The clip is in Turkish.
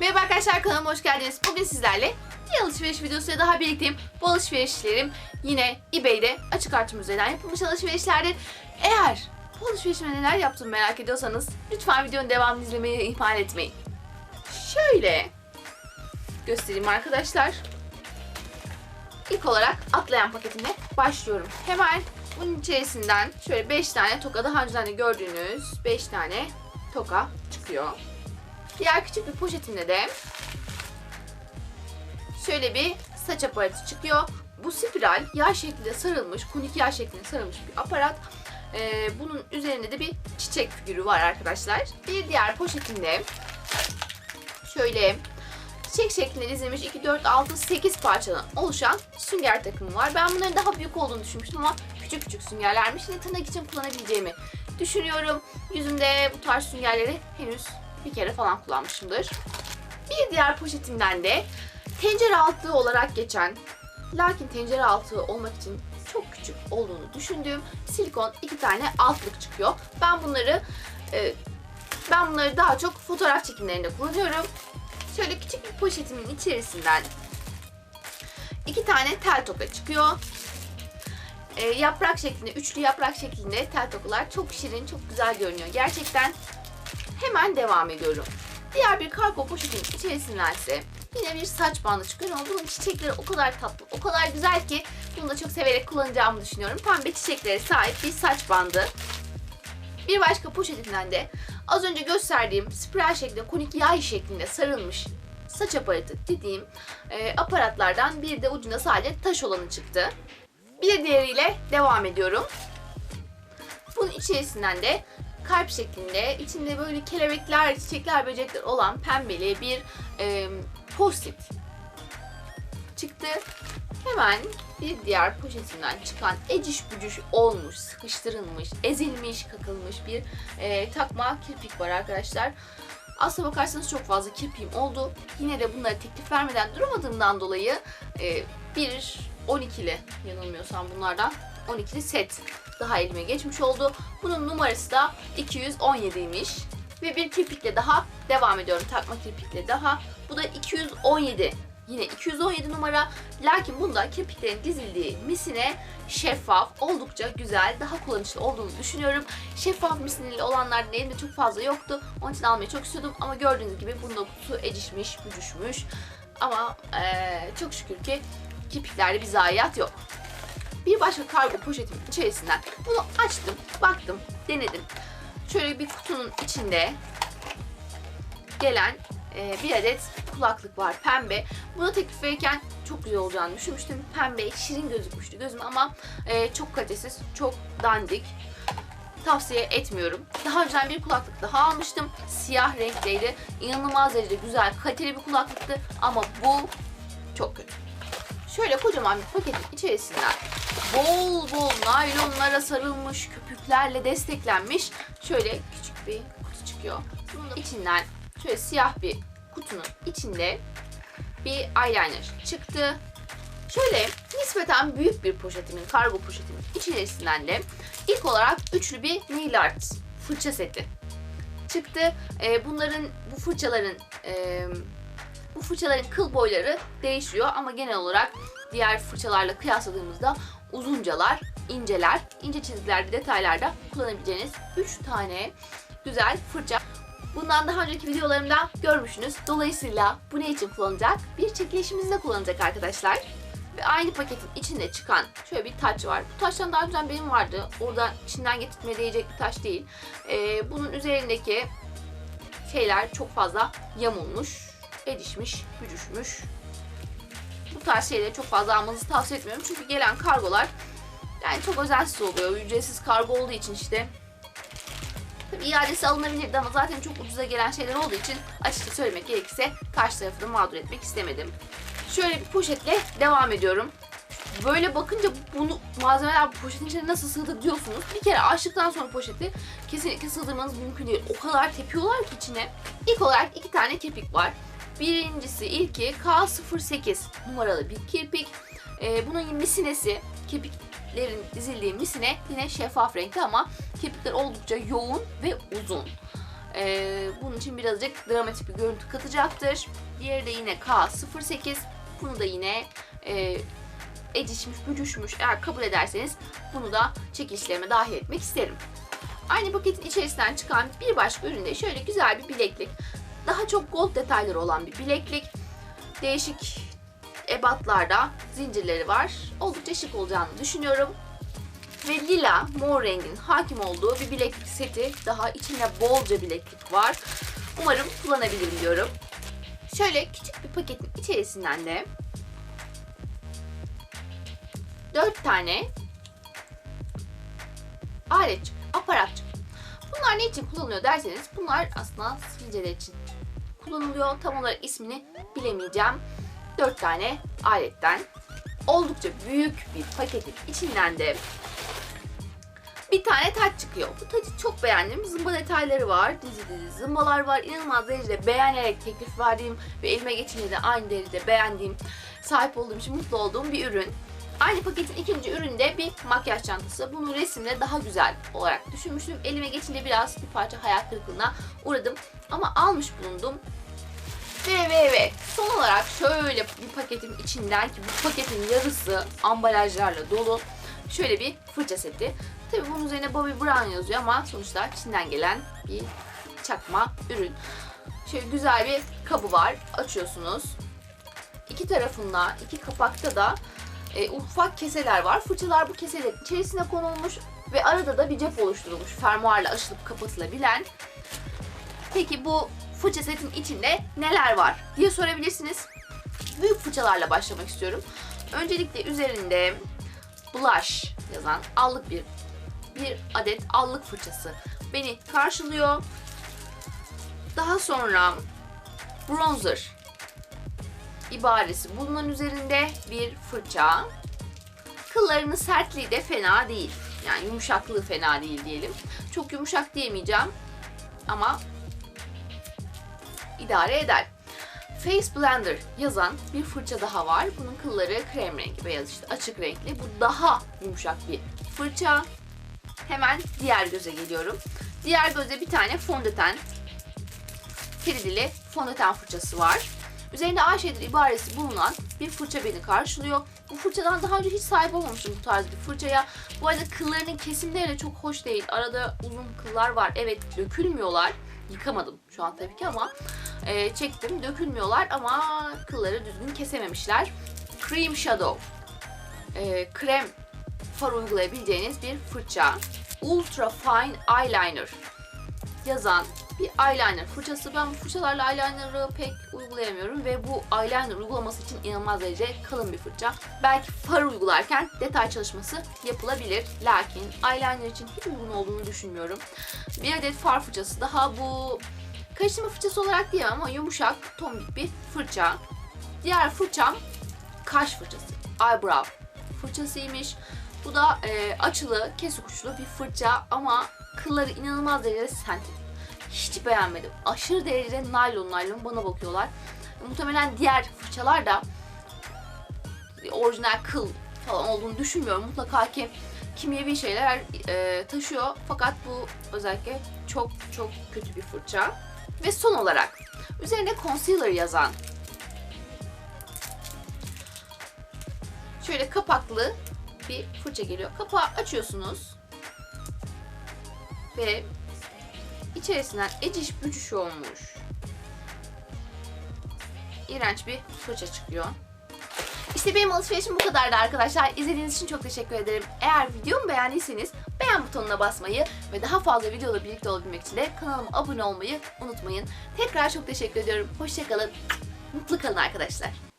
Merhaba arkadaşlar kanalıma hoş geldiniz. Bugün sizlerle bir alışveriş videosuyla daha birlikteyim. Bu alışverişlerim yine eBay'de açık artırma üzerinden yapılmış alışverişlerdir. Eğer bu alışverişime neler yaptığımı merak ediyorsanız lütfen videonun devamını izlemeyi ihmal etmeyin. Şöyle göstereyim arkadaşlar. İlk olarak atlayan paketimle başlıyorum. Hemen bunun içerisinden şöyle 5 tane toka daha önceden de gördüğünüz 5 tane toka çıkıyor. Diğer küçük bir poşetimde de şöyle bir saç aparatı çıkıyor. Bu spiral yağ şeklinde sarılmış, konik yağ şeklinde sarılmış bir aparat. Ee, bunun üzerinde de bir çiçek figürü var arkadaşlar. Bir diğer poşetimde şöyle çiçek şeklinde dizilmiş 2, 4, 6, 8 parçadan oluşan sünger takımı var. Ben bunların daha büyük olduğunu düşünmüştüm ama küçük küçük süngerlermiş. Yine tırnak için kullanabileceğimi düşünüyorum. Yüzümde bu tarz süngerleri henüz bir kere falan kullanmışımdır. Bir diğer poşetimden de tencere altlığı olarak geçen lakin tencere altlığı olmak için çok küçük olduğunu düşündüğüm silikon iki tane altlık çıkıyor. Ben bunları e, ben bunları daha çok fotoğraf çekimlerinde kullanıyorum. Şöyle küçük bir poşetimin içerisinden iki tane tel toka çıkıyor. E, yaprak şeklinde, üçlü yaprak şeklinde tel tokalar çok şirin, çok güzel görünüyor. Gerçekten hemen devam ediyorum. Diğer bir kargo poşetin içerisinden yine bir saç bandı çıkıyor. Ama bunun çiçekleri o kadar tatlı, o kadar güzel ki bunu da çok severek kullanacağımı düşünüyorum. Pembe çiçeklere sahip bir saç bandı. Bir başka poşetinden de az önce gösterdiğim spiral şeklinde konik yay şeklinde sarılmış saç aparatı dediğim e, aparatlardan bir de ucunda sadece taş olanı çıktı. Bir de diğeriyle devam ediyorum. Bunun içerisinden de kalp şeklinde, içinde böyle kelebekler, çiçekler, böcekler olan pembeli bir e, post-it çıktı. Hemen bir diğer poşetinden çıkan eciş bücüş olmuş, sıkıştırılmış, ezilmiş, kakılmış bir e, takma kirpik var arkadaşlar. Aslına bakarsanız çok fazla kirpiğim oldu. Yine de bunları teklif vermeden duramadığımdan dolayı e, bir 12'li yanılmıyorsam bunlardan 12'li set daha elime geçmiş oldu. Bunun numarası da 217'ymiş. Ve bir kirpikle daha devam ediyorum. Takma kirpikle daha. Bu da 217. Yine 217 numara. Lakin bunda kirpiklerin dizildiği misine şeffaf, oldukça güzel, daha kullanışlı olduğunu düşünüyorum. Şeffaf misineli olanlardan elimde çok fazla yoktu. Onun için almayı çok istiyordum ama gördüğünüz gibi bunda kutu ecişmiş, bücüşmüş. Ama eee, çok şükür ki kirpiklerde bir zayiat yok. Bir başka kargo poşetimin içerisinden bunu açtım, baktım, denedim. Şöyle bir kutunun içinde gelen e, bir adet kulaklık var pembe. Bunu teklif verirken çok güzel olacağını düşünmüştüm. Pembe, şirin gözükmüştü gözüme ama e, çok kalitesiz, çok dandik. Tavsiye etmiyorum. Daha önceden bir kulaklık daha almıştım. Siyah renkteydi. İnanılmaz derecede güzel, kaliteli bir kulaklıktı ama bu çok kötü. Şöyle kocaman bir paketin içerisinden bol bol naylonlara sarılmış köpüklerle desteklenmiş şöyle küçük bir kutu çıkıyor. Bunun içinden şöyle siyah bir kutunun içinde bir eyeliner çıktı. Şöyle nispeten büyük bir poşetimin, kargo poşetimin içerisinden de ilk olarak üçlü bir nail art fırça seti çıktı. Ee, bunların, bu fırçaların bu fırçaların kıl boyları değişiyor ama genel olarak diğer fırçalarla kıyasladığımızda uzuncalar, inceler, ince çizgilerde, detaylarda kullanabileceğiniz 3 tane güzel fırça. Bundan daha önceki videolarımda görmüşsünüz. Dolayısıyla bu ne için kullanacak? Bir çekilişimizde kullanacak arkadaşlar. Ve aynı paketin içinde çıkan şöyle bir taç var. Bu taştan daha önceden benim vardı. Orada içinden getirtmeye değecek bir taş değil. Ee, bunun üzerindeki şeyler çok fazla yamulmuş, edişmiş, bücüşmüş. Bu tarz şeyleri çok fazla almanızı tavsiye etmiyorum. Çünkü gelen kargolar yani çok özensiz oluyor. Ücretsiz kargo olduğu için işte. Tabii iadesi alınabilirdi ama zaten çok ucuza gelen şeyler olduğu için açıkça söylemek gerekirse karşı tarafı da mağdur etmek istemedim. Şöyle bir poşetle devam ediyorum. Böyle bakınca bunu malzemeler poşetin içine nasıl sığdı diyorsunuz. Bir kere açtıktan sonra poşeti kesinlikle sığdırmanız mümkün değil. O kadar tepiyorlar ki içine. İlk olarak iki tane kepik var. Birincisi ilki K08 numaralı bir kirpik. Ee, bunun misinesi, kirpiklerin dizildiği misine yine şeffaf renkte ama kirpikler oldukça yoğun ve uzun. Ee, bunun için birazcık dramatik bir görüntü katacaktır. Diğeri de yine K08. Bunu da yine e, ecişmiş, bücüşmüş eğer kabul ederseniz bunu da çekilişlerime dahil etmek isterim. Aynı paketin içerisinden çıkan bir başka üründe şöyle güzel bir bileklik. Daha çok gold detayları olan bir bileklik. Değişik ebatlarda zincirleri var. Oldukça şık olacağını düşünüyorum. Ve lila, mor rengin hakim olduğu bir bileklik seti. Daha içinde bolca bileklik var. Umarım kullanabilirim diyorum. Şöyle küçük bir paketin içerisinden de 4 tane aletçik, aparatçık. Bunlar ne için kullanılıyor derseniz bunlar aslında sivilceler için kullanılıyor. Tam olarak ismini bilemeyeceğim. 4 tane aletten oldukça büyük bir paketin içinden de bir tane taç çıkıyor. Bu tacı çok beğendim. Zımba detayları var. Dizi dizi zımbalar var. İnanılmaz derecede beğenerek teklif verdiğim ve elime geçince de aynı derecede beğendiğim, sahip olduğum için mutlu olduğum bir ürün. Aynı paketin ikinci üründe bir makyaj çantası. Bunu resimde daha güzel olarak düşünmüştüm. Elime geçince biraz bir parça hayal kırıklığına uğradım. Ama almış bulundum. Ve ve ve son olarak şöyle bir paketin içinden ki bu paketin yarısı ambalajlarla dolu şöyle bir fırça seti. Tabi bunun üzerine Bobby Brown yazıyor ama sonuçta Çin'den gelen bir çakma ürün. Şöyle güzel bir kabı var. Açıyorsunuz. İki tarafında, iki kapakta da e, ufak keseler var. Fırçalar bu keselerin içerisine konulmuş ve arada da bir cep oluşturulmuş. Fermuarla açılıp kapatılabilen. Peki bu fırça setin içinde neler var diye sorabilirsiniz. Büyük fırçalarla başlamak istiyorum. Öncelikle üzerinde blush yazan allık bir bir adet allık fırçası beni karşılıyor. Daha sonra bronzer ibaresi bulunan üzerinde bir fırça. Kıllarının sertliği de fena değil. Yani yumuşaklığı fena değil diyelim. Çok yumuşak diyemeyeceğim ama idare eder. Face Blender yazan bir fırça daha var. Bunun kılları krem rengi, beyaz işte açık renkli. Bu daha yumuşak bir fırça. Hemen diğer göze geliyorum. Diğer göze bir tane fondöten, keridili fondöten fırçası var. Üzerinde Ayşe'dir ibaresi bulunan bir fırça beni karşılıyor. Bu fırçadan daha önce hiç sahip olmamıştım bu tarz bir fırçaya. Bu arada kıllarının kesimleri de çok hoş değil. Arada uzun kıllar var. Evet dökülmüyorlar. Yıkamadım şu an tabii ki ama e, çektim. Dökülmüyorlar ama kılları düzgün kesememişler. Cream Shadow. E, krem far uygulayabileceğiniz bir fırça. Ultra Fine Eyeliner yazan bir eyeliner fırçası. Ben bu fırçalarla eyeliner'ı pek uygulayamıyorum ve bu eyeliner uygulaması için inanılmaz derece kalın bir fırça. Belki far uygularken detay çalışması yapılabilir. Lakin eyeliner için hiç uygun olduğunu düşünmüyorum. Bir adet far fırçası daha bu karıştırma fırçası olarak değil ama yumuşak, tombik bir fırça. Diğer fırçam kaş fırçası. Eyebrow fırçasıymış. Bu da e, açılı, kesik uçlu bir fırça ama kılları inanılmaz derecede sentetik. Hiç beğenmedim. Aşırı derecede naylon naylon bana bakıyorlar. Muhtemelen diğer fırçalar da orijinal kıl falan olduğunu düşünmüyorum. Mutlaka ki kimyevi şeyler e, taşıyor. Fakat bu özellikle çok çok kötü bir fırça. Ve son olarak üzerine concealer yazan şöyle kapaklı bir fırça geliyor. Kapağı açıyorsunuz ve içerisinden eciş bücüş olmuş iğrenç bir fırça çıkıyor. İşte benim alışverişim bu kadardı arkadaşlar. İzlediğiniz için çok teşekkür ederim. Eğer videomu beğendiyseniz beğen butonuna basmayı ve daha fazla videoda birlikte olabilmek için de kanalıma abone olmayı unutmayın. Tekrar çok teşekkür ediyorum. Hoşçakalın. Mutlu kalın arkadaşlar.